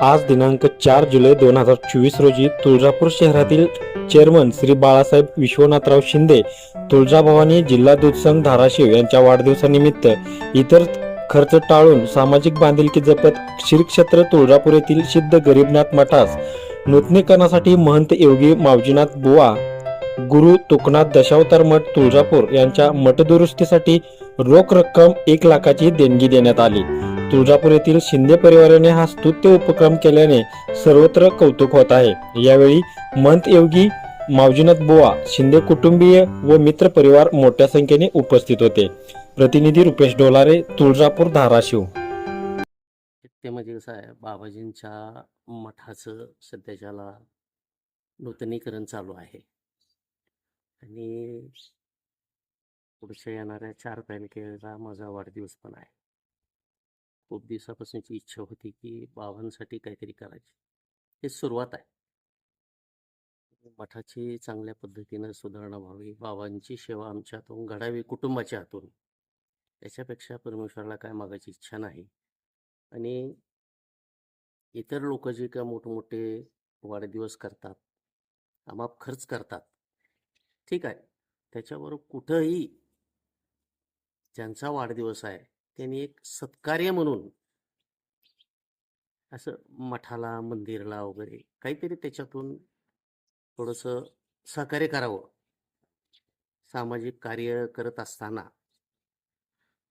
आज दिनांक चार जुलै दोन हजार चोवीस रोजी तुळजापूर शहरातील चेअरमन श्री बाळासाहेब विश्वनाथराव शिंदे तुळजाभवानी जिल्हा दूध संघ धाराशिव यांच्या वाढदिवसानिमित्त इतर खर्च टाळून सामाजिक बांधिलकी जपत श्रीक्षेत्र तुळजापूर येथील सिद्ध गरीबनाथ मठास नूतनीकरणासाठी महंत योगी मावजीनाथ बुवा गुरु तुकनाथ दशावतार मठ तुळजापूर यांच्या मठदुरुस्तीसाठी रोख रक्कम एक लाखाची देणगी देण्यात आली. तुळजापूर येथील शिंदे परिवाराने हा स्तुत्य उपक्रम केल्याने सर्वत्र कौतुक होत आहे. यावेळी मंत योगी मावजीनाथ बुवा शिंदे कुटुंबीय व मित्र परिवार मोठ्या संख्येने उपस्थित होते. प्रतिनिधी रुपेश डोलारे तुळजापूर धाराशिव. ते म्हणजे कसं आहे बाबाजींच्या मठाचं सध्याच्याला नूतनीकरण चालू आहे. आणि पुढच्या येणाऱ्या चार तारखेला माझा वाढदिवस पण आहे. खूप दिवसापासूनची इच्छा होती की बाबांसाठी काहीतरी करायची. हे सुरुवात आहे. मठाची चांगल्या पद्धतीनं सुधारणा व्हावी. बाबांची सेवा आमच्या हातून घडावी कुटुंबाच्या हातून. त्याच्यापेक्षा परमेश्वराला काय मागायची इच्छा नाही. आणि इतर लोक जे काय मोठमोठे वाढदिवस करतात अमाप खर्च करतात ठीक आहे. त्याच्यावर कुठंही ज्यांचा वाढदिवस आहे त्यांनी एक सत्कार्य म्हणून असं मठाला मंदिरला वगैरे काहीतरी त्याच्यातून थोडंसं सहकार्य करावं. सामाजिक कार्य करत असताना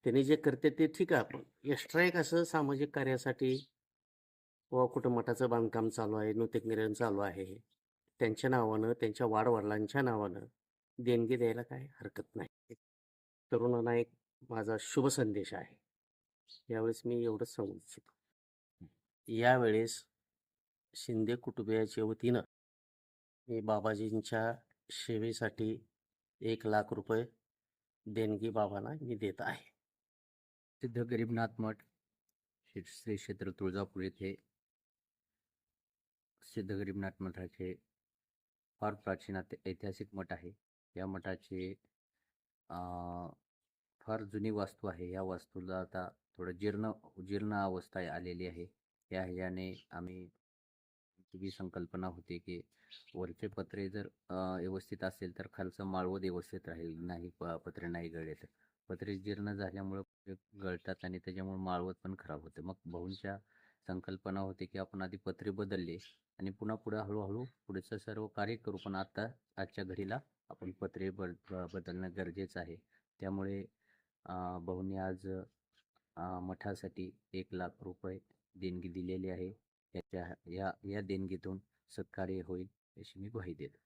त्यांनी जे करते ते ठीक आहे आपण एक्स्ट्रा एक असं सामाजिक कार्यासाठी व कुठं मठाचं बांधकाम चालू आहे नूतनीकरण चालू आहे त्यांच्या नावानं त्यांच्या वाडवडिलांच्या नावानं देणगी द्यायला काय हरकत नाही. तरुणांना एक माझा शुभ संदेश आहे. यावेळेस मी एवढंच सांगू इच्छितो. यावेळेस शिंदे कुटुंबियाच्या वतीनं मी बाबाजींच्या सेवेसाठी एक लाख रुपये देणगी बाबांना मी देत आहे. सिद्ध गरीबनाथ मठ श्री श्री क्षेत्र तुळजापूर येथे सिद्ध गरीबनाथ मठाचे फार प्राचीन ऐतिहासिक मठ आहे. या मठाचे फार जुनी वास्तू आहे. या वास्तूला आता थोडं जीर्ण जीर्ण अवस्था आलेली आहे. या ह्याने आम्ही ही संकल्पना होती की वरचे पत्रे जर व्यवस्थित असेल तर खालचं माळवत व्यवस्थित राहील नाही प- पत्रे नाही गळले तर. पत्रे जीर्ण झाल्यामुळं गळतात आणि त्याच्यामुळे माळवत पण खराब होते. मग भाऊंच्या संकल्पना होती की आपण आधी पत्रे बदलले आणि पुन्हा पुढे हळूहळू पुढचं सर्व कार्य करू. पण आता आजच्या घडीला आपण पत्रे बद ब- बदलणं गरजेचं आहे. त्यामुळे भाऊने आज मठासाठी एक लाख रुपये देणगी दिलेली आहे. याच्या या या देणगीतून सत्कार्य होईल अशी मी ग्वाही देतो.